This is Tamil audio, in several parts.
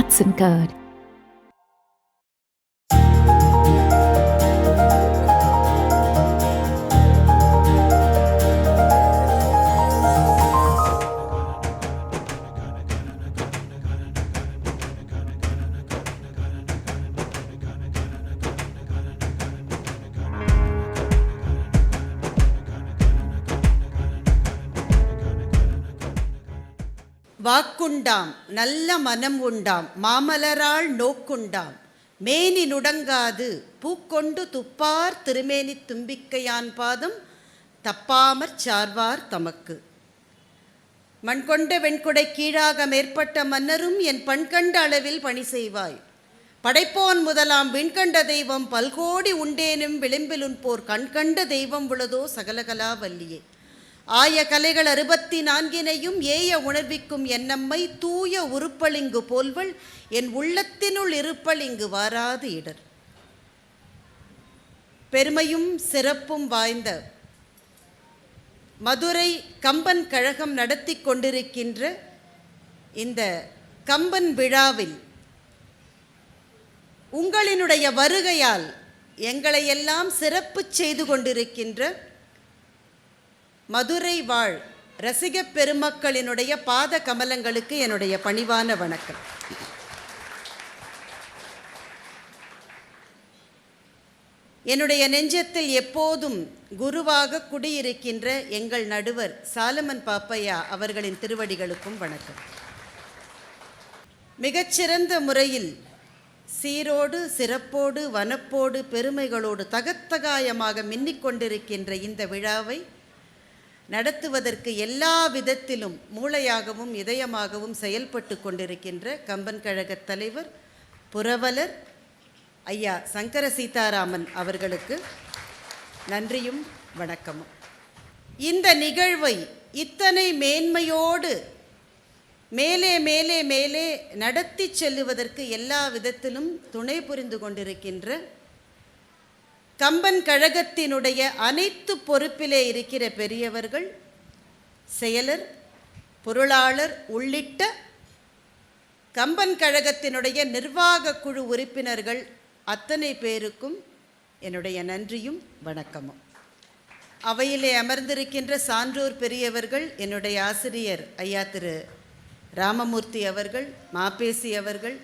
Herzen Curd. வாக்குண்டாம் நல்ல மனம் உண்டாம் மாமலரால் நோக்குண்டாம். மேனி நுடங்காது பூக்கொண்டு துப்பார் திருமேனி தும்பிக்கையான் பாதம் தப்பாமற் சார்வார் தமக்கு. மண்கொண்ட வெண்குடை கீழாக மேற்பட்ட மன்னரும் என் பண்கண்ட அளவில் பணி செய்வாய். படைப்போன் முதலாம் விண்கண்ட தெய்வம் பல்கோடி உண்டேனும் விளிம்பிலுன் போர் கண்கண்ட தெய்வம் உளதோ சகலகலா வல்லியே. ஆய கலைகள் அறுபத்தி நான்கினையும் ஏய உணர்விக்கும் என்னம்மை தூய உருப்பளிங்கு போல்வள் என் உள்ளத்தினுள் இருப்பல் இங்கு வாராது இடர். பெருமையும் சிறப்பும் வாய்ந்த மதுரை கம்பன் கழகம் நடத்தி கொண்டிருக்கின்ற இந்த கம்பன் விழாவில் உங்களினுடைய வருகையால் எங்களை எல்லாம் சிறப்பு செய்து கொண்டிருக்கின்ற மதுரை வாழ் ரசிகப் பெருமக்களினுடைய பாத கமலங்களுக்கு என்னுடைய பணிவான வணக்கம். என்னுடைய நெஞ்சத்தில் எப்போதும் குருவாக குடியிருக்கின்ற எங்கள் நடுவர் சாலமன் பாப்பையா அவர்களின் திருவடிகளுக்கும் வணக்கம். மிகச்சிறந்த முறையில் சீரோடு சிறப்போடு வனப்போடு பெருமைகளோடு தகத்தகாயமாக மின்னிக் கொண்டிருக்கின்ற இந்த விழாவை நடத்துவதற்கு எல்லா விதத்திலும் மூளையாகவும் இதயமாகவும் செயல்பட்டு கொண்டிருக்கின்ற கம்பன் கழகத் தலைவர் புரவலர் ஐயா சங்கர சீதாராமன் அவர்களுக்கு நன்றியும் வணக்கமும். இந்த நிகழ்வை இத்தனை மேன்மையோடு மேலே மேலே மேலே நடத்தி செல்லுவதற்கு எல்லா விதத்திலும் துணை புரிந்து கொண்டிருக்கின்ற கம்பன் கழகத்தினுடைய அனைத்து பொறுப்பிலே இருக்கிற பெரியவர்கள் செயலர் பொருளாளர் உள்ளிட்ட கம்பன் கழகத்தினுடைய நிர்வாக குழு உறுப்பினர்கள் அத்தனை பேருக்கும் என்னுடைய நன்றியும் வணக்கமும். அவையிலே அமர்ந்திருக்கின்ற சான்றோர் பெரியவர்கள் என்னுடைய ஆசிரியர் ஐயா திரு ராமமூர்த்தி அவர்கள் மாப்பேசி அவர்கள்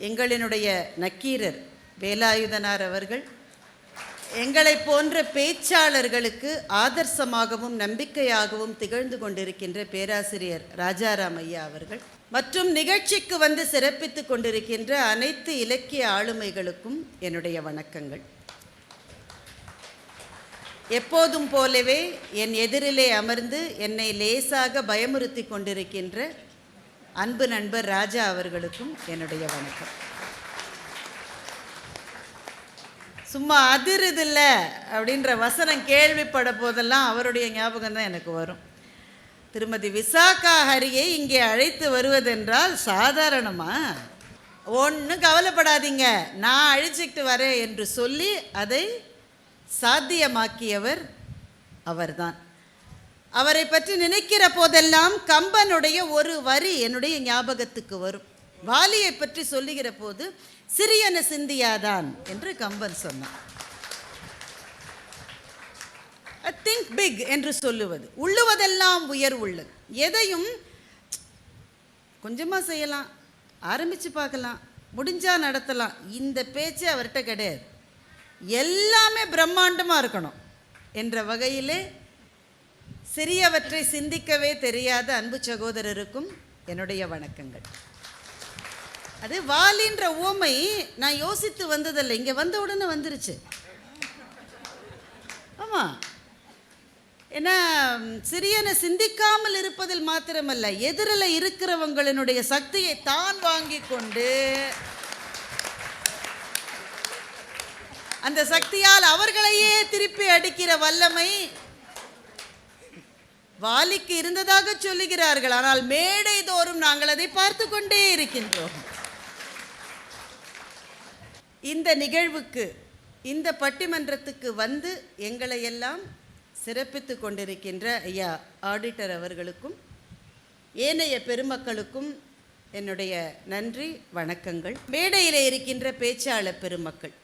எங்களினுடைய நக்கீரர் வேலாயுதனார் அவர்கள் எங்களை போன்ற பேச்சாளர்களுக்கு ஆதர்சமாகவும் நம்பிக்கையாகவும் திகழ்ந்து கொண்டிருக்கின்ற பேராசிரியர் ராஜாராம் ஐயா அவர்கள் மற்றும் நிகழ்ச்சிக்கு வந்து சிறப்பித்துக் கொண்டிருக்கின்ற அனைத்து இலக்கிய ஆளுமைகளுக்கும் என்னுடைய வணக்கங்கள். எப்போதும் போலவே என் எதிரிலே அமர்ந்து என்னை லேசாக பயமுறுத்தி கொண்டிருக்கின்ற அன்பு நண்பர் ராஜா அவர்களுக்கும் என்னுடைய வணக்கம். சும்மா அதிருதில்ல அப்படின்ற வசனம் கேள்விப்பட போதெல்லாம் அவருடைய ஞாபகம் தான் எனக்கு வரும். திருமதி விசாகா ஹரியை இங்கே அழைத்து வருவதென்றால் சாதாரணமா? ஒன்றும் கவலைப்படாதீங்க. நான் அழிச்சிக்கிட்டு வரேன் என்று சொல்லி அதை சாத்தியமாக்கியவர் அவர்தான். அவரை பற்றி நினைக்கிற போதெல்லாம் கம்பனுடைய ஒரு வரி என்னுடைய ஞாபகத்துக்கு வரும். வாலியை பற்றி சொல்லுகிற போது சிறியன சிந்தியாதான் என்று கம்பன் சொன்னான். திங்க் பிக் என்று சொல்லுவது. உள்ளுவதெல்லாம் உயர் உள்ளது. எதையும் கொஞ்சமாக செய்யலாம் ஆரம்பித்து பார்க்கலாம் முடிஞ்சால் நடத்தலாம். இந்த பேச்சு அவர்கிட்ட கிடையாது. எல்லாமே பிரம்மாண்டமாக இருக்கணும் என்ற வகையிலே சிறியவற்றை சிந்திக்கவே தெரியாத அன்பு சகோதரருக்கும் என்னுடைய வணக்கங்கள். அது வாலின்ற ஓமை நான் யோசித்து வந்ததில்லை. இங்கே வந்த உடனே வந்துருச்சு. ஆமாம் ஏன்னா சிறியனை சிந்திக்காமல் இருப்பதில் மாத்திரமல்ல. எதிரில் இருக்கிறவங்களினுடைய சக்தியை தான் வாங்கி கொண்டு அந்த சக்தியால் அவர்களையே திருப்பி அடிக்கிற வல்லமை வாலிக்கு இருந்ததாக சொல்லுகிறார்கள். ஆனால் மேடை தோறும் நாங்கள் அதை பார்த்து கொண்டே இருக்கின்றோம். இந்த நிகழ்வுக்கு இந்த பட்டிமன்றத்துக்கு வந்து எங்களை எல்லாம் சிறப்பித்து கொண்டிருக்கின்ற ஐயா ஆடிட்டர் அவர்களுக்கும் ஏனைய பெருமக்களுக்கும் என்னுடைய நன்றி வணக்கங்கள். மேடையில் இருக்கின்ற பேச்சாளர் பெருமக்கள்.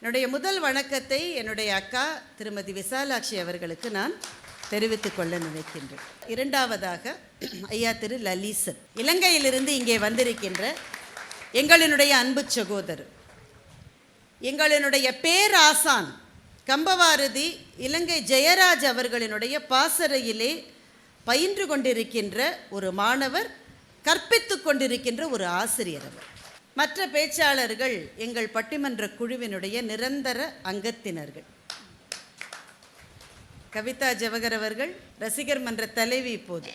என்னுடைய முதல் வணக்கத்தை என்னுடைய அக்கா திருமதி விசாலாட்சி அவர்களுக்கு நான் தெரிவித்துக் கொள்ள நினைக்கின்றேன். இரண்டாவதாக ஐயா திரு லலீசன். இலங்கையிலிருந்து இங்கே வந்திருக்கின்ற எங்களினுடைய அன்பு சகோதரர். எங்களினுடைய பேராசான் கம்பவாரதி இலங்கை ஜெயராஜ் அவர்களினுடைய பாசறையிலே பயின்று கொண்டிருக்கின்ற ஒரு மாணவர் கற்பித்து கொண்டிருக்கின்ற ஒரு ஆசிரியர் அவர். மற்ற பேச்சாளர்கள் எங்கள் பட்டிமன்ற குழுவினுடைய நிரந்தர அங்கத்தினர்கள். கவிதா ஜவகர் அவர்கள் ரசிகர் மன்ற தலைவி இப்போது.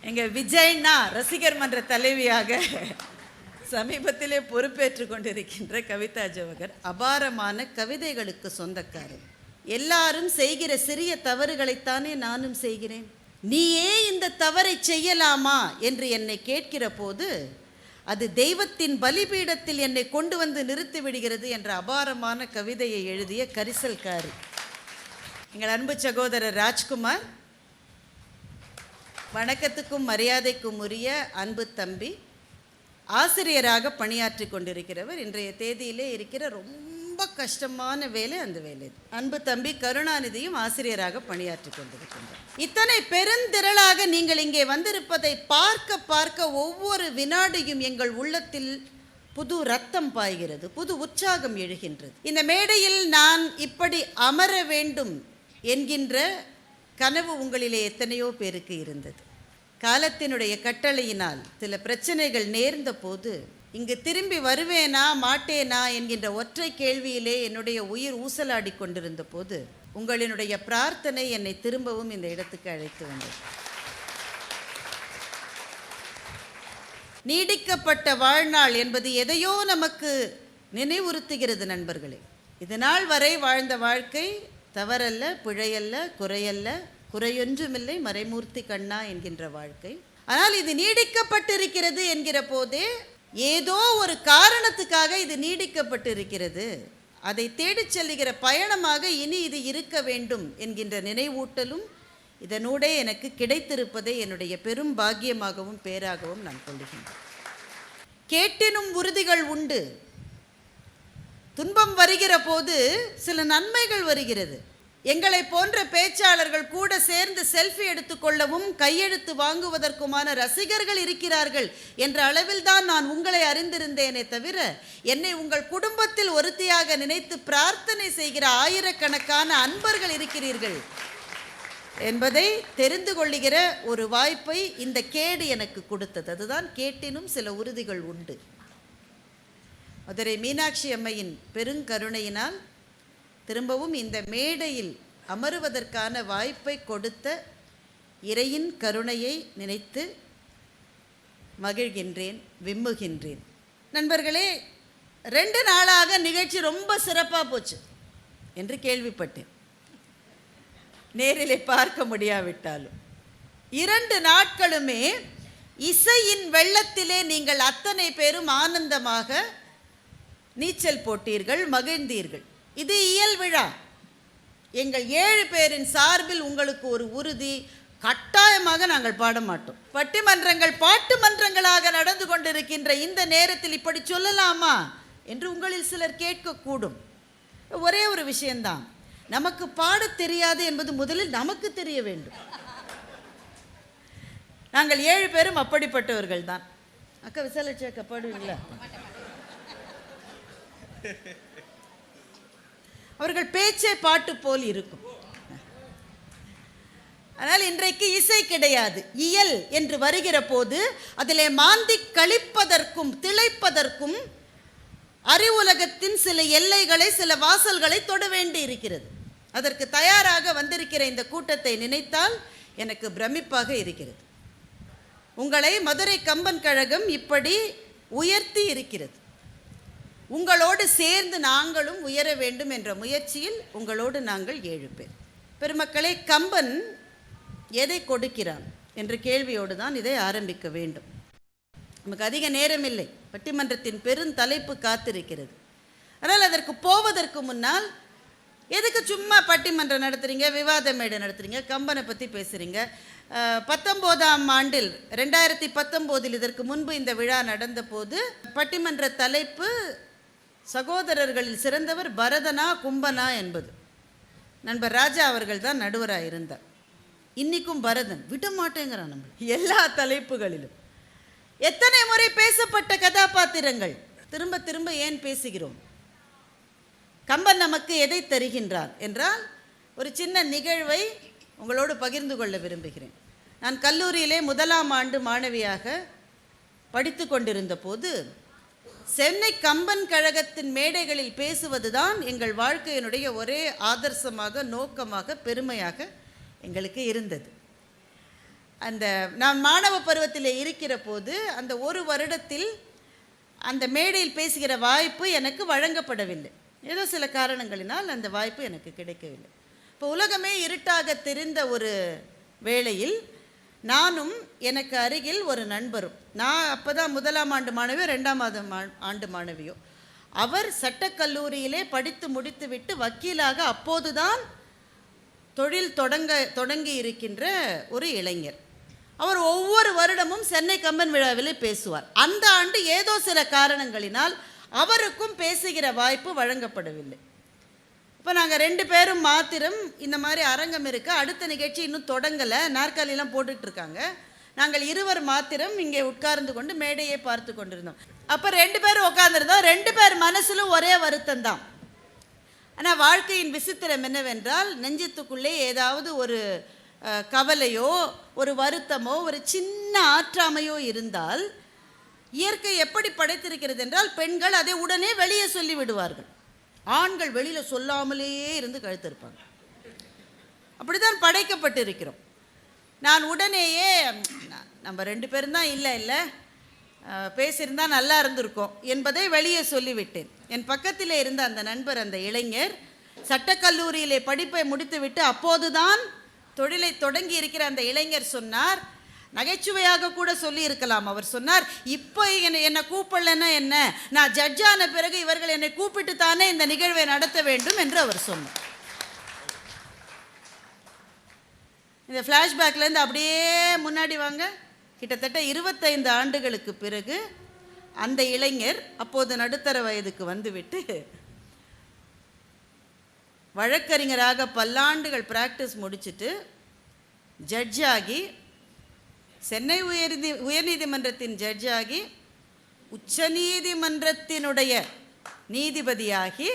எங்கள் விஜய்னா ரசிகர் மன்ற தலைவியாக சமீபத்திலே பொறுப்பேற்று கொண்டிருக்கின்ற கவிதா ஜவகர் அபாரமான கவிதைகளுக்கு சொந்தக்காரர். எல்லாரும் செய்கிற சிறிய தவறுகளைத்தானே நானும் செய்கிறேன். நீயே இந்த தவறை செய்யலாமா என்று என்னை கேட்கிற போது அது தெய்வத்தின் பலிபீடத்தில் என்னை கொண்டு வந்து நிறுத்தி விடுகிறது என்ற அபாரமான கவிதையை எழுதிய கரிசல்காரி. எங்கள் அன்பு சகோதரர் ராஜ்குமார் வணக்கத்துக்கும் மரியாதைக்கும் உரிய அன்பு தம்பி ஆசிரியராக பணியாற்றி கொண்டிருக்கிறவர். இன்றைய தேதியிலே இருக்கிற ரொம்ப கஷ்டமான வேலை அந்த வேலை. அன்பு தம்பி கருணாநிதியும் ஆசிரியராக பணியாற்றி கொண்டிருக்கின்றார். இத்தனை பெருந்திரளாக நீங்கள் இங்கே வந்திருப்பதை பார்க்க பார்க்க ஒவ்வொரு வினாடியும் எங்கள் உள்ளத்தில் புது ரத்தம் பாய்கிறது புது உற்சாகம் எழுகின்றது. இந்த மேடையில் நான் இப்படி அமர வேண்டும் என்கின்ற கனவு உங்களிலே எத்தனையோ பேருக்கு இருந்தது. காலத்தினுடைய கட்டளையினால் சில பிரச்சனைகள் நேர்ந்த போது இங்கு திரும்பி வருவேனா மாட்டேனா? என்கின்ற ஒற்றை கேள்வியிலே என்னுடைய உயிர் ஊசலாடி கொண்டிருந்த போது உங்களினுடைய பிரார்த்தனை என்னை திரும்பவும் இந்த இடத்துக்கு அழைத்து வந்தது. நீடிக்கப்பட்ட வாழ்நாள் என்பது எதையோ நமக்கு நினைவுறுத்துகிறது நண்பர்களே. இது நாள் வரை வாழ்ந்த வாழ்க்கை தவறல்ல பிழையல்ல குறையல்ல. குறையொன்றுமில்லை மறைமூர்த்தி கண்ணா என்கின்ற வாழ்க்கை. ஆனால் இது நீடிக்கப்பட்டிருக்கிறது என்கிற போதே ஏதோ ஒரு காரணத்துக்காக இது நீடிக்கப்பட்டிருக்கிறது. அதை தேடிச் செல்லுகிற பயணமாக இனி இது இருக்க வேண்டும் என்கின்ற நினைவூட்டலும் இதனூடே எனக்கு கிடைத்திருப்பதை என்னுடைய பெரும் பாக்கியமாகவும் பேராகவும் நான் கொள்கிறேன் கேட்டினும் உறுதிகள் உண்டு. துன்பம் வருகிற போது சில நன்மைகள் வருகிறது. எங்களை போன்ற பேச்சாளர்கள் கூட சேர்ந்து செல்ஃபி எடுத்துக்கொள்ளவும் கையெழுத்து வாங்குவதற்குமான ரசிகர்கள் இருக்கிறார்கள் என்ற அளவில் தான் நான் உங்களை அறிந்திருந்தேனே தவிர என்னை உங்கள் குடும்பத்தில் ஒருத்தியாக நினைத்து பிரார்த்தனை செய்கிற ஆயிரக்கணக்கான அன்பர்கள் இருக்கிறீர்கள் என்பதை தெரிந்து கொள்ளுகிற ஒரு வாய்ப்பை இந்த கேடு எனக்கு கொடுத்தது. அதுதான் கேட்டினும் சில உறுதிகள் உண்டு. மதுரை மீனாட்சி அம்மையின் பெருங்கருணையினால் திரும்பவும் இந்த மேடையில் அமருவதற்கான வாய்ப்பை கொடுத்த இறையின் கருணையை நினைத்து மகிழ்கின்றேன் விம்முகின்றேன். நண்பர்களே ரெண்டு நாளாக நிகழ்ச்சி ரொம்ப சிறப்பாக போச்சு என்று கேள்விப்பட்டேன். நேரிலே பார்க்க முடியாவிட்டாலும். இரண்டு நாட்களுமே இசையின் வெள்ளத்திலே நீங்கள் அத்தனை பேரும் ஆனந்தமாக நீச்சல் போட்டீர்கள் மகிழ்ந்தீர்கள். இது இயல் விழா. எங்கள் ஏழு பேரின் சார்பில் உங்களுக்கு ஒரு உறுதி கட்டாயமாக நாங்கள் பாட மாட்டோம். பட்டிமன்றங்கள் பாட்டு மன்றங்களாக நடந்து கொண்டிருக்கின்ற இந்த நேரத்தில் இப்படி சொல்லலாமா என்று உங்களில் சிலர் கேட்கக்கூடும். ஒரே ஒரு விஷயம்தான் நமக்கு பாடத் தெரியாது என்பது முதலில் நமக்கு தெரிய வேண்டும். நாங்கள் ஏழு பேரும் அப்படிப்பட்டவர்கள் தான் அக்கா விசாலட்சி அக்கா பாடுவீங்களா? அவர்கள் பேச்சே பாட்டு போல் இருக்கும். ஆனால் இன்றைக்கு இசை கிடையாது. இயல் என்று வருகிற போது அதிலே மாந்தி கழிப்பதற்கும் திளைப்பதற்கும் அறிவுலகத்தின் சில எல்லைகளை சில வாசல்களை தொட வேண்டி இருக்கிறது. அதற்கு தயாராக வந்திருக்கிற இந்த கூட்டத்தை நினைத்தால் எனக்கு பிரமிப்பாக இருக்கிறது. உங்களை மதுரை கம்பன் கழகம் இப்படி உயர்த்தி இருக்கிறது. உங்களோடு சேர்ந்து நாங்களும் உயர வேண்டும் என்ற முயற்சியில் உங்களோடு நாங்கள் ஏழு பேர். பெருமக்களே கம்பன் எதை கொடுக்கிறான் என்ற கேள்வியோடு தான் இதை ஆரம்பிக்க வேண்டும். நமக்கு அதிக நேரம் இல்லை பட்டிமன்றத்தின் பெருந்தலைப்பு காத்திருக்கிறது. ஆனால் அதற்கு போவதற்கு முன்னால் எதுக்கு சும்மா பட்டிமன்றம் நடத்துகிறீங்க விவாத மேடை நடத்துகிறீங்க கம்பனை பற்றி பேசுகிறீங்க பத்தொம்போதாம் ஆண்டில் ரெண்டாயிரத்தி பத்தொம்போதில் இதற்கு முன்பு இந்த விழா நடந்தபோது பட்டிமன்ற தலைப்பு சகோதரர்களில் சிறந்தவர் பரதனா கும்பனா என்பது. நண்பர் ராஜா அவர்கள் தான் நடுவராக இருந்தார். இன்றைக்கும் பரதன். விட மாட்டேங்கிறான் நம்ம எல்லா தலைப்புகளிலும். எத்தனை முறை பேசப்பட்ட கதாபாத்திரங்கள்? திரும்ப திரும்ப ஏன் பேசுகிறோம்? கம்பன் நமக்கு எதை தருகின்றார் என்றால் ஒரு சின்ன நிகழ்வை உங்களோடு பகிர்ந்து கொள்ள விரும்புகிறேன். நான் கல்லூரியிலே முதலாம் ஆண்டு மாணவியாக படித்து கொண்டிருந்த போது சென்னை கம்பன் கழகத்தின் மேடைகளில் பேசுவதுதான் எங்கள் வாழ்க்கையினுடைய ஒரே ஆதர்சமாக நோக்கமாக பெருமையாக எங்களுக்கு இருந்தது. அந்த நான் மாணவ பருவத்தில் இருக்கிற போது அந்த ஒரு வருடத்தில் அந்த மேடையில் பேசுகிற வாய்ப்பு எனக்கு வழங்கப்படவில்லை. ஏதோ சில காரணங்களினால் அந்த வாய்ப்பு எனக்கு கிடைக்கவில்லை. இப்போ உலகமே இருட்டாக தெரிந்த ஒரு வேளையில் நானும் எனக்கு அருகில் ஒரு நண்பரும். நான் அப்போ தான் முதலாம் ஆண்டு மாணவியோ ரெண்டாம் ஆண்டு மா- ஆண்டு மாணவியோ. அவர் சட்டக்கல்லூரியிலே படித்து முடித்துவிட்டு வக்கீலாக அப்போதுதான் தொழில் தொடங்க தொடங்கி இருக்கின்ற ஒரு இளைஞர். அவர் ஒவ்வொரு வருடமும் சென்னை கம்பன் விழாவிலே பேசுவார். அந்த ஆண்டு ஏதோ சில காரணங்களினால் அவருக்கும் பேசுகிற வாய்ப்பு வழங்கப்படவில்லை. இப்போ நாங்கள் ரெண்டு பேரும் மாத்திரம் இந்த மாதிரி அரங்கம் இருக்குது அடுத்த நிகழ்ச்சி இன்னும் தொடங்கலை. நாற்காலிலாம் போட்டுட்டு இருக்காங்க. நாங்கள் இருவர் மாத்திரம் இங்கே உட்கார்ந்து கொண்டு மேடையை பார்த்து கொண்டிருந்தோம். அப்போ ரெண்டு பேரும் உட்கார்ந்துருந்தோம். ரெண்டு பேர் மனசிலும் ஒரே வருத்தம் தான் ஆனால் வாழ்க்கையின் விசித்திரம் என்னவென்றால் நெஞ்சத்துக்குள்ளே ஏதாவது ஒரு கவலையோ ஒரு வருத்தமோ ஒரு சின்ன ஆற்றாமையோ இருந்தால் இயற்கை எப்படி படைத்திருக்கிறது என்றால் பெண்கள் அதை உடனே வெளியே சொல்லி விடுவார்கள் ஆண்கள் வெளியில் சொல்லாமலேயே இருந்து கழுத்திருப்பாங்க. அப்படிதான் படைக்கப்பட்டிருக்கிறோம். நான் உடனேயே நம்ம ரெண்டு பேரும் தான் இல்லை இல்லை பேசியிருந்தால் நல்லா இருந்திருக்கும் என்பதை வெளியே சொல்லிவிட்டேன். என் பக்கத்தில் இருந்த அந்த நண்பர் அந்த இளைஞர் சட்டக்கல்லூரியிலே படிப்பை முடித்துவிட்டு அப்போதுதான் தொழிலை தொடங்கி இருக்கிற அந்த இளைஞர் சொன்னார் நகைச்சுவையாக கூட சொல்லியிருக்கலாம் அவர் சொன்னார் இப்போ என்னை என்னை கூப்பிடலன்னா என்ன? நான் ஜட்ஜான பிறகு இவர்கள் என்னை கூப்பிட்டு தானே இந்த நிகழ்வை நடத்த வேண்டும் என்று அவர் சொன்னார். இந்த ஃப்ளாஷ்பேக்லேருந்து அப்படியே முன்னாடி வாங்க. கிட்டத்தட்ட இருபத்தைந்து ஆண்டுகளுக்கு பிறகு அந்த இளைஞர் அப்போது நடுத்தர வயதுக்கு வந்துவிட்டு வழக்கறிஞராக பல்லாண்டுகள் ப்ராக்டிஸ் முடிச்சுட்டு ஜட்ஜாகி சென்னை உயர்நீதி உயர்நீதிமன்றத்தின் ஜட்ஜாகி உச்சநீதிமன்றத்தினுடைய நீதிபதியாகி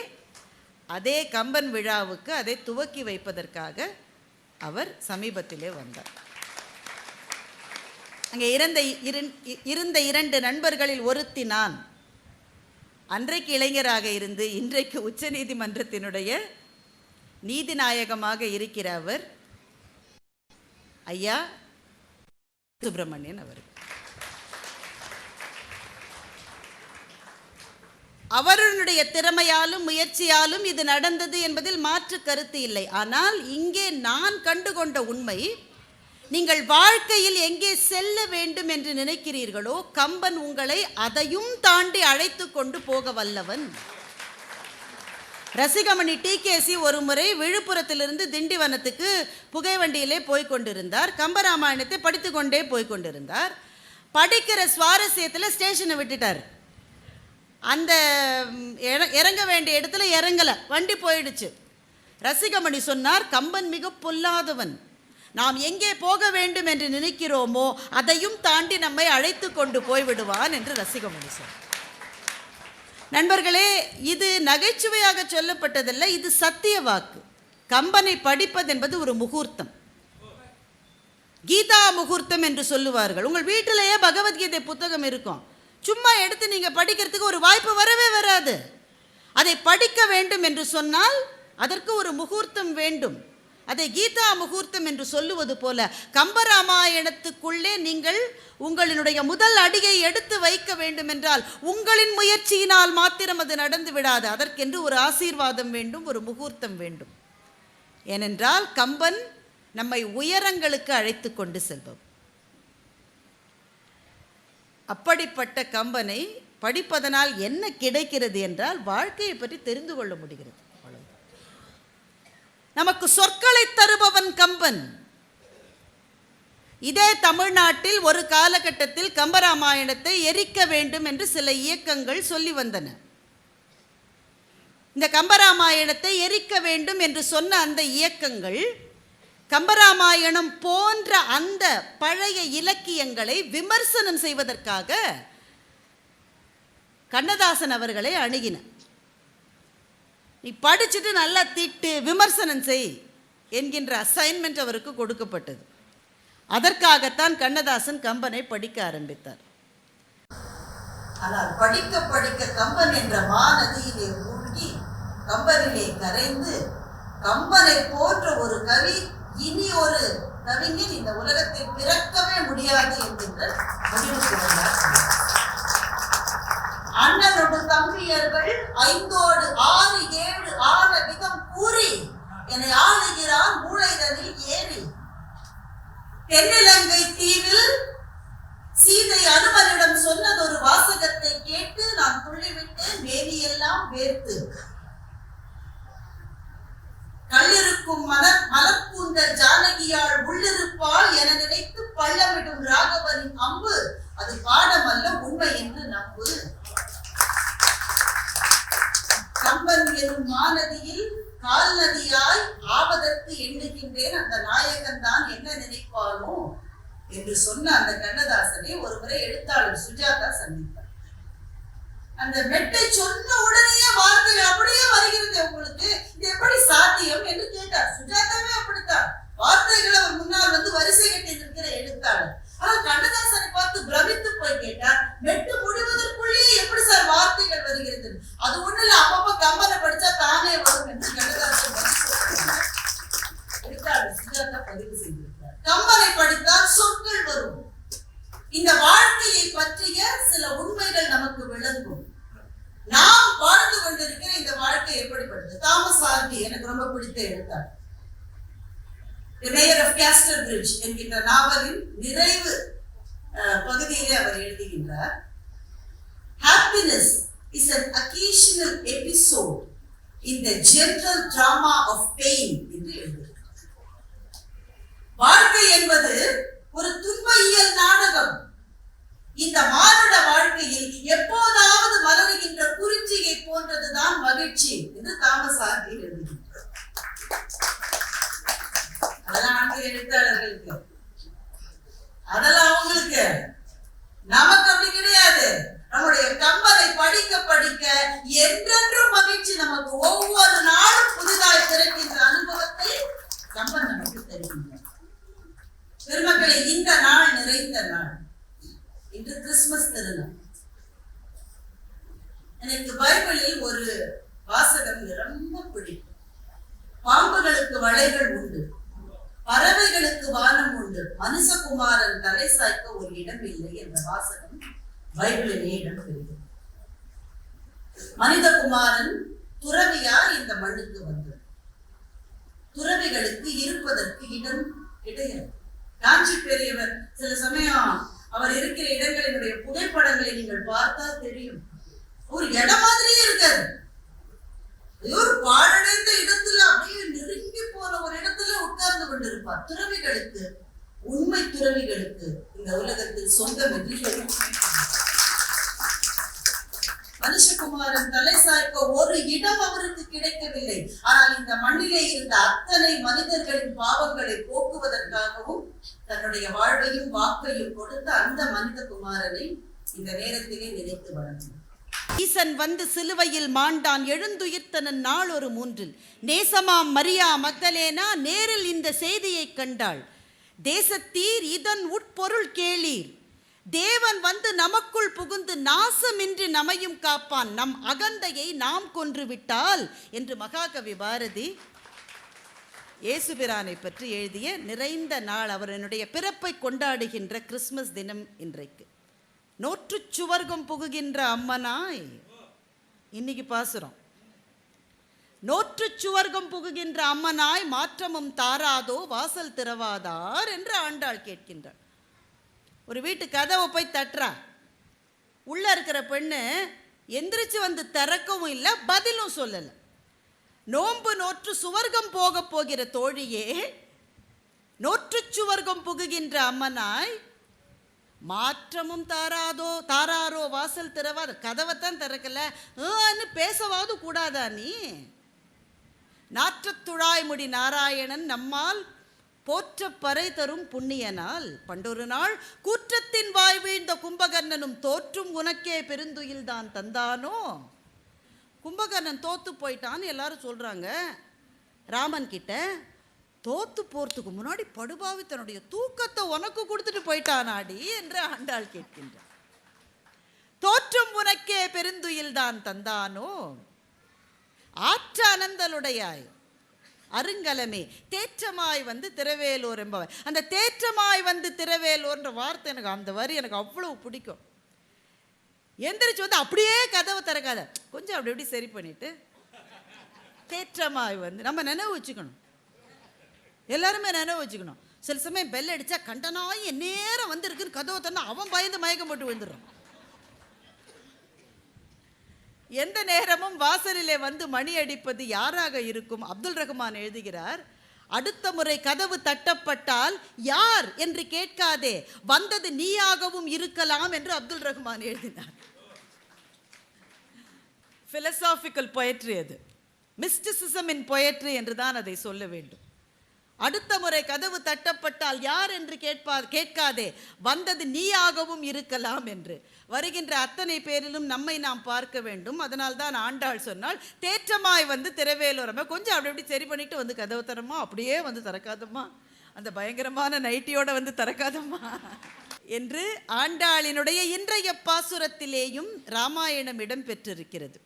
அதே கம்பன் விழாவுக்கு அதை துவக்கி வைப்பதற்காக அவர் சமீபத்திலே வந்தார். அங்கே இருந்த இருந்த இரண்டு நண்பர்களில் ஒருத்தி நான். அன்றைக்கு இளைஞராக இருந்து இன்றைக்கு உச்சநீதிமன்றத்தினுடைய நீதிநாயகமாக இருக்கிற அவர். ஐயா சுப்பிரமணியன் அவர் அவர்களுடைய திறமையாலும் முயற்சியாலும் இது நடந்தது என்பதில் மாற்று கருத்து இல்லை. ஆனால் இங்கே நான் கண்டுகொண்ட உண்மை நீங்கள் வாழ்க்கையில் எங்கே செல்ல வேண்டும் என்று நினைக்கிறீர்களோ கம்பன் உங்களை அதையும் தாண்டி அழைத்து கொண்டு போக வல்லவன். ரசிகமணி டிகேசி ஒரு முறை விழுப்புரத்திலிருந்து திண்டிவனத்துக்கு புகைவண்டியிலே போய் கொண்டிருந்தார். கம்பராமாயணத்தை படித்து கொண்டே போய் கொண்டிருந்தார். படிக்கிற சுவாரஸ்யத்தில் ஸ்டேஷனை விட்டுட்டார். அந்த இற- இறங்க வேண்டிய இடத்துல இறங்கலை. வண்டி போயிடுச்சு. ரசிகமணி சொன்னார் கம்பன் மிக பொல்லாதவன். நாம் எங்கே போக வேண்டும் என்று நினைக்கிறோமோ அதையும் தாண்டி நம்மை அழைத்து கொண்டு போய்விடுவான் என்று ரசிகமணி சொன்னார். நண்பர்களே இது நகைச்சுவையாக சொல்லப்பட்டதல்ல இது சத்திய வாக்கு. கம்பனை படிப்பது என்பது ஒரு முகூர்த்தம். கீதா முகூர்த்தம் என்று சொல்லுவார்கள். உங்கள் வீட்டிலேயே பகவத்கீதை புத்தகம் இருக்கும். சும்மா எடுத்து நீங்கள் படிக்கிறதுக்கு ஒரு வாய்ப்பு வரவே வராது. அதை படிக்க வேண்டும் என்று சொன்னால் அதற்கு ஒரு முகூர்த்தம் வேண்டும். அதை கீதா முகூர்த்தம் என்று சொல்லுவது போல கம்பராமாயணத்துக்குள்ளே நீங்கள் உங்களினுடைய முதல் அடியை எடுத்து வைக்க வேண்டுமென்றால் உங்களின் முயற்சியினால் மாத்திரம் அது நடந்து விடாது. அதற்கென்று ஒரு ஆசீர்வாதம் வேண்டும் ஒரு முகூர்த்தம் வேண்டும். ஏனென்றால் கம்பன் நம்மை உயரங்களுக்கு அழைத்து கொண்டு செல்பவர் அப்படிப்பட்ட கம்பனை படிப்பதனால் என்ன கிடைக்கிறது என்றால் வாழ்க்கையை பற்றி தெரிந்து கொள்ள முடிகிறது. நமக்கு சொற்களை தருபவன் கம்பன். இதே தமிழ்நாட்டில் ஒரு காலகட்டத்தில் கம்பராமாயணத்தை எரிக்க வேண்டும் என்று சில இயக்கங்கள் சொல்லி வந்தன. இந்த கம்பராமாயணத்தை எரிக்க வேண்டும் என்று சொன்ன அந்த இயக்கங்கள் கம்பராமாயணம் போன்ற அந்த பழைய இலக்கியங்களை விமர்சனம் செய்வதற்காக கண்ணதாசன் அவர்களை அணுகின. நீ படிச்சுட்டு நல்லா திட்டு விமர்சனம் செய் என்கின்ற அசைன்மெண்ட் அவருக்கு கொடுக்கப்பட்டது. அதற்காகத்தான் கண்ணதாசன் கம்பனை படிக்க ஆரம்பித்தார். ஆனால் படிக்க படிக்க கம்பன் என்ற மாநதியிலே மூழ்கி கம்பனிலே கரைந்து கம்பனை போன்ற ஒரு கவி இனி ஒரு கவிஞர் இந்த உலகத்தில் பிறக்கவே முடியாது என்கின்ற முடிவுக்கு வந்தார் அண்ணனோட தம்பியர்கள் ஐந்தோடு ஆறு ஏழு ஆன விதம் கூறி என்னை ஆளுகிறான் மூளைதனில் ஏறி. தென்னிலங்கை தீவில் சீதை அனுமனிடம் சொன்னதொரு வாசகத்தை கேட்டு நான் துள்ளிவிட்டு மேனியெல்லாம் வேர்த்து. கல்லிருக்கும் மன மலப்பூந்த ஜானகியாள் உள்ளிருப்பாள் என நினைத்து பள்ளமிடும் ராகவனின் அம்பு அது பாடமல்ல உண்மை என்று நம்பு கம்பன் எனும் மாநதியில் கால்நதியாய் ஆவதற்கு எண்ணுகின்றேன். அந்த நாயகன் தான் என்ன நினைப்பானோ என்று சொன்ன அந்த கண்ணதாசனை ஒருமுறை எழுத்தாளர் சுஜாதா சந்தித்தார். அந்த மெட்டை சொன்ன உடனேயே வார்த்தைகள் அப்படியே வருகிறது உங்களுக்கு. இது எப்படி சாத்தியம் என்று கேட்டார். சுஜாதாவே அப்படித்தான். வார்த்தைகளை முன்னால் வந்து வரிசை கட்டி இருக்கிற எழுத்தாளர். ஆனால் கண்ணதாசனை பார்த்து பிரமித்து போய் கேட்டார் நெட்டு முடிவதற்குள்ளேயே எப்படி சார் வார்த்தைகள் வருகிறது? அது ஒண்ணு இல்ல அப்பப்ப கம்பல படிச்சா தானே வரும் என்று கண்ணதாசன் எழுத்தாளர் சுஜாதா பதிவு செய்திருக்கிறார். கம்பலை படித்தால் சொற்கள் வரும். இந்த வாழ்க்கையை பற்றிய சில உண்மைகள் நமக்கு விளங்கும். நாம் வாழ்ந்து கொண்டிருக்கிற இந்த வாழ்க்கை எப்படிப்பட்டது? தாமஸ் ஆர்டி எனக்கு ரொம்ப பிடித்த the mayor of Casterbridge என்கின்ற நாவலின் நிறைவு பகுதியிலே அவர் எழுதுகின்றார். Happiness is an occasional episode in the general drama of pain என்று எழுதியிருக்கிறார் வாழ்க்கை என்பது ஒரு துன்பயியல் நாடகம். இந்த மானுட வாழ்க்கையில் எப்போதாவது மலருகின்ற குறிஞ்சியை போன்றதுதான் மகிழ்ச்சி என்று தாமஸ் ஆர்டி எழுதுகின்றார். அதெல்லாம் ஆங்கில எழுத்தாளர்களுக்கு அதெல்லாம் அவங்களுக்கு. நமக்கு அப்படி கிடையாது. நம்முடைய கம்பனை படிக்க படிக்க என்றென்றும் மகிழ்ச்சி நமக்கு ஒவ்வொரு நாளும் புதிதாய் பிறக்கின்ற அனுபவத்தை கம்பன் நமக்கு தருகின்றார் பெருமக்களை இந்த நாள் நிறைந்த நாள். இன்று கிறிஸ்துமஸ் திருநாள். எனக்கு பைபிளில் ஒரு வாசகம் ரொம்ப பிடிக்கும். பாம்புகளுக்கு வளைகள் உண்டு. பறவைகளுக்கு வானம் உண்டு. மனுஷகுமாரன் தலை சாய்க்க ஒரு இடம் இல்லை என்ற வாசகம் பைபிளிலே இடம் பெறுகிறது மனிதகுமாரன் துறவியார் இந்த மண்ணுக்கு வந்தது? துறவிகளுக்கு இருப்பதற்கு இடம் கிடையாது. காஞ்சி பெரியவர் சில சமயம் அவர் இருக்கிற இடங்களினுடைய புகைப்படங்களை நீங்கள் பார்த்தால் தெரியும். ஒரு இடம் மாதிரியே இருக்காது. ஒரு பாழடைந்த இடத்துல அப்படியே நெருங்கி போன ஒரு இடத்துல உட்கார்ந்து கொண்டிருப்பார். துறவிகளுக்கு உண்மை துறவிகளுக்கு இந்த உலகத்தில் சொந்தம் என்று மனுஷகுமாரன் தலை சாய்க்க ஒரு இடம் அவருக்கு கிடைக்கவில்லை. ஆனால் இந்த மண்ணிலே இருந்த அத்தனை மனிதர்களின் பாவங்களை போக்குவதற்காகவும் தன்னுடைய வாழ்வையும் வாக்கையும் கொடுத்த அந்த மனித குமாரனை இந்த நேரத்திலே நினைத்து வழங்கினார் ஈசன் வந்து சிலுவையில் மாண்டான் எழுந்துயிர்த்தனன் நாள் ஒரு மூன்றில். நேசமாம் மரியா மக்தலேனா நேரில் இந்த செய்தியை கண்டாள். தேசத்தீர் இதன் உட்பொருள் கேளீர். தேவன் வந்து நமக்குள் புகுந்து நாசமின்றி நமையும் காப்பான். நம் அகந்தையை நாம் கொன்று விட்டால் என்று மகாகவி பாரதி இயேசுபிரானை பற்றி எழுதிய நிறைந்த நாள் அவரனுடைய பிறப்பை கொண்டாடுகின்ற கிறிஸ்மஸ் தினம் இன்றைக்கு. நோற்றுச் சுவர்க்கம் புகுகின்ற அம்மனாய். இன்னைக்கு பாசுறோம் நோற்றுச் சுவர்க்கம் புகுகின்ற அம்மனாய் மாற்றமும் தாராதோ வாசல் திறவாதார் என்று ஆண்டாள் கேட்கின்றாள். ஒரு வீட்டு கதவை போய் தட்டுறா. உள்ள இருக்கிற பெண்ணு எந்திரிச்சு வந்து திறக்கவும் இல்லை பதிலும் சொல்லலை. நோன்பு நோற்று சுவர்க்கம் போக போகிற தோழியே நோற்றுச் சுவர்க்கம் புகுகின்ற அம்மனாய் மாற்றமும் தாராதோ தாராரோ வாசல் திறவாத கதவைத்தான் திறக்கலன்னு பேசவாது கூடாதா நீ? நாற்றத்துழாய்முடி நாராயணன் நம்மால் போற்ற பறை தரும் புண்ணியனால். பண்டொரு நாள் கூற்றத்தின் வாய் வீழ்ந்த கும்பகர்ணனும் தோற்றும் உனக்கே பெருந்துயில் தான் தந்தானோ? கும்பகர்ணன் தோத்து போயிட்டான்னு எல்லாரும் சொல்றாங்க. ராமன் கிட்ட தோத்து போறதுக்கு முன்னாடி படுபாவி தன்னுடைய தூக்கத்தை உனக்கு கொடுத்துட்டு போயிட்டானாடி என்று ஆண்டாள் கேட்கின்றார் தோற்றும் உனக்கே பெருந்துயில் தான் தந்தானோ? ஆற்ற அனந்தலுடையாய் அருங்கலமே தேற்றமாய் வந்து திரவேலூர் என்பவர் அந்த தேற்றமாய் வந்து திரவேலூர்ன்ற வார்த்தை எனக்கு அந்த வரி எனக்கு அவ்வளவு பிடிக்கும். எந்திரிச்சு வந்து அப்படியே கதவை திறக்காத. கொஞ்சம் அப்படி எப்படி சரி பண்ணிட்டு தேற்றமாய் வந்து நம்ம நினைவு வச்சுக்கணும். எல்லாருமே நினைவு வச்சுக்கணும். சில சமயம் பெல் அடித்தா கண்டனாய் என் நேரம் வந்திருக்குன்னு கதவை தந்தா அவன் பயந்து மயக்கம் போட்டு விழுந்துடுறான். எந்த நேரமும் வாசலிலே வந்து மணி அடிப்பது யாராக இருக்கும்? அப்துல் ரஹ்மான் எழுதுகிறார் அடுத்த முறை கதவு தட்டப்பட்டால் யார் என்று கேட்காதே வந்தது நீயாகவும் இருக்கலாம் என்று அப்துல் ரஹ்மான் எழுதினார். பிலசாபிக்கல் பொயட்ரி அது. மிஸ்டிசிசம் இன் பொயட்ரி என்று தான் அதை சொல்ல வேண்டும். அடுத்த முறை கதவு தட்டப்பட்டால் யார் என்று கேட்பா கேட்காதே. வந்தது நீயாகவும் இருக்கலாம் என்று. வருகின்ற அத்தனை பேரிலும் நம்மை நாம் பார்க்க வேண்டும். அதனால் தான் ஆண்டாள் சொன்னால் தேற்றமாய் வந்து திரவேலோரமாக கொஞ்சம் அப்படி அப்படி சரி பண்ணிட்டு வந்து கதவு தரமா அப்படியே வந்து திறக்காதம்மா. அந்த பயங்கரமான நைட்டியோட வந்து திறக்காதம்மா. என்று ஆண்டாளினுடைய இன்றைய பாசுரத்திலேயும் ராமாயணம் இடம் பெற்றிருக்கிறது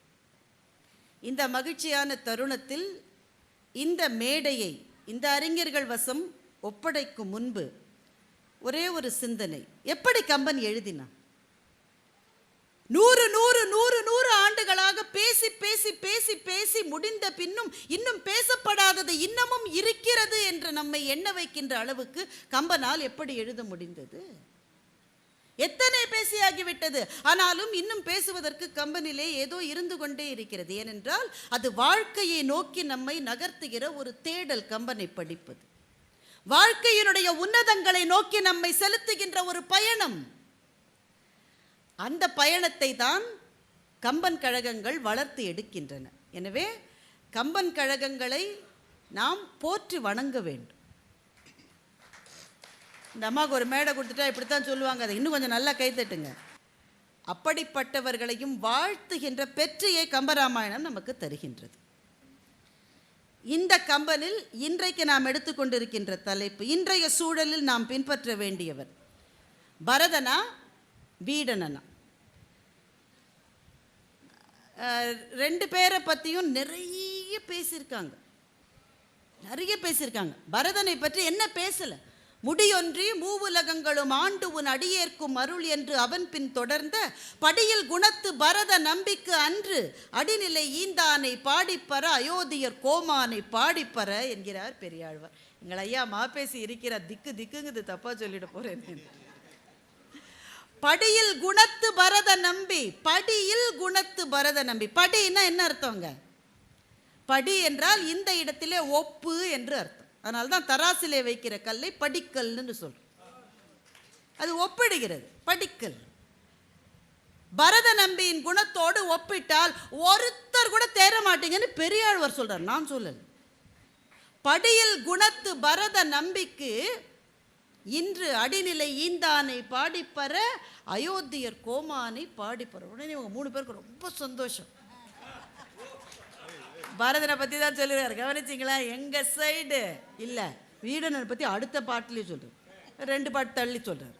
இந்த மகிழ்ச்சியான தருணத்தில் இந்த மேடையை இந்த அறிஞர்கள் வசம் ஒப்படைக்கும் முன்பு ஒரே ஒரு சிந்தனை. எப்படி கம்பன் எழுதினான்? நூறு நூறு நூறு நூறு ஆண்டுகளாக பேசி பேசி பேசி பேசி முடிந்த பின்னும் இன்னும் பேசப்படாதது இன்னமும் இருக்கிறது என்று நம்மை எண்ண வைக்கின்ற அளவுக்கு கம்பனால் எப்படி எழுத முடிந்தது? எத்தனை பேசியாகிவிட்டது? ஆனாலும் இன்னும் பேசுவதற்கு கம்பனிலே ஏதோ இருந்து கொண்டே இருக்கிறது. ஏனென்றால் அது வாழ்க்கையை நோக்கி நம்மை நகர்த்துகிற ஒரு தேடல் கம்பனை படிப்பது. வாழ்க்கையினுடைய உன்னதங்களை நோக்கி நம்மை செலுத்துகின்ற ஒரு பயணம். அந்த பயணத்தை தான் கம்பன் கழகங்கள் வளர்த்து எடுக்கின்றன. எனவே கம்பன் கழகங்களை நாம் போற்றி வணங்க வேண்டும். இந்த அம்மாவுக்கு ஒரு மேடை கொடுத்துட்டா இப்படி தான் சொல்லுவாங்க. அதை இன்னும் கொஞ்சம் நல்லா கைத்தட்டுங்க அப்படிப்பட்டவர்களையும் வாழ்த்துகின்ற பெற்றியை கம்பராமாயணம் நமக்கு தருகின்றது. இந்த கம்பனில் இன்றைக்கு நாம் எடுத்துக்கொண்டிருக்கின்ற தலைப்பு இன்றைய சூழலில் நாம் பின்பற்ற வேண்டியவர் பரதனா வீடனனா. ரெண்டு பேரை பற்றியும் நிறைய பேசியிருக்காங்க. நிறைய பேசியிருக்காங்க. பரதனை பற்றி என்ன பேசலை? முடியொன்றி மூவுலகங்களும் ஆண்டு உன் அடியேற்கும் அருள் என்று அவன் பின் தொடர்ந்த படியில் குணத்து பரத நம்பிக்கு அன்று அடிநிலை ஈந்தானை பாடிப்பற அயோத்தியர் கோமானை பாடிப்பற என்கிறார் பெரியாழ்வார். எங்கள் ஐயா மாப்பேசி இருக்கிறார் திக்கு திக்குங்குது தப்பா சொல்லிட போறேன் படியில் குணத்து பரத நம்பி படியில் குணத்து பரத நம்பி. படின்னா என்ன அர்த்தங்க படி என்றால் இந்த இடத்திலே ஒப்பு என்று அர்த்தம். அதனால தான் தராசிலே வைக்கிற கல்லை படிக்கல்னு சொல்கிறேன் அது ஒப்பிடுகிறது படிக்கல். பரத நம்பியின் குணத்தோடு ஒப்பிட்டால் ஒருத்தர் கூட தேர மாட்டீங்கன்னு பெரியாழ்வார் சொல்கிறார் நான் சொல்லல். படியில் குணத்து பரத நம்பிக்கு இன்று அடிநிலை ஈந்தானை பாடிப்பற அயோத்தியர் கோமானை பாடிப்பற உடனே இவங்க மூணு பேருக்கு ரொம்ப சந்தோஷம். பரதனை பற்றி தான் சொல்லுவார் கவனிச்சிங்களா? எங்கள் சைடு இல்லை வீடனை பற்றி அடுத்த பாட்டிலே சொல்கிறார் ரெண்டு பாட்டு தள்ளி சொல்கிறார்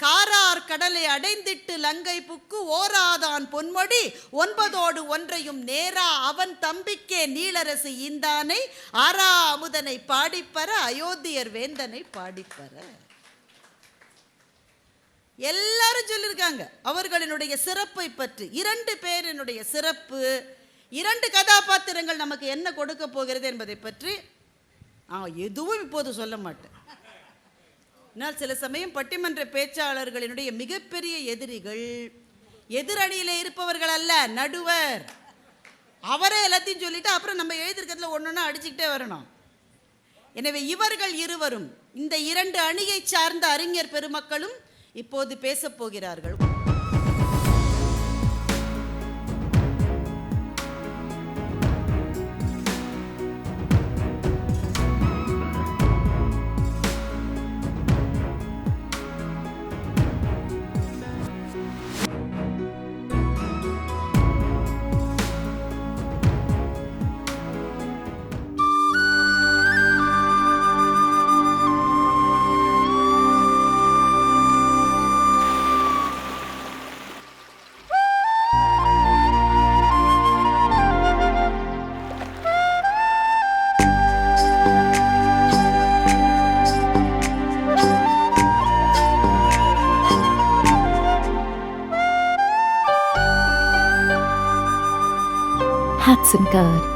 காரார் கடலை அடைந்திட்டு லங்கை புக்கு ஓராதான் பொன்மொழி ஒன்பதோடு ஒன்றையும் நேரா அவன் தம்பிக்கே நீலரசு ஈந்தானை ஆரா அமுதனை பாடிப்பற அயோத்தியர் வேந்தனை பாடிப்பற எல்லாரும் சொல்லியிருக்காங்க அவர்களினுடைய சிறப்பை பற்றி இரண்டு பேரினுடைய சிறப்பு இரண்டு கதாபாத்திரங்கள் நமக்கு என்ன கொடுக்க போகிறது என்பதை பற்றி நான் எதுவும் இப்போது சொல்ல மாட்டேன். ஆனால் சில சமயம் பட்டிமன்ற பேச்சாளர்களினுடைய மிகப்பெரிய எதிரிகள் எதிரணியில் இருப்பவர்கள் அல்ல நடுவர். அவரே எல்லாத்தையும் சொல்லிட்டு அப்புறம் நம்ம எழுதிருக்கிறதுல ஒன்று ஒன்றா அடிச்சுக்கிட்டே வரணும். எனவே இவர்கள் இருவரும் இந்த இரண்டு அணியைச் சார்ந்த அறிஞர் பெருமக்களும் இப்போது பேசப் God.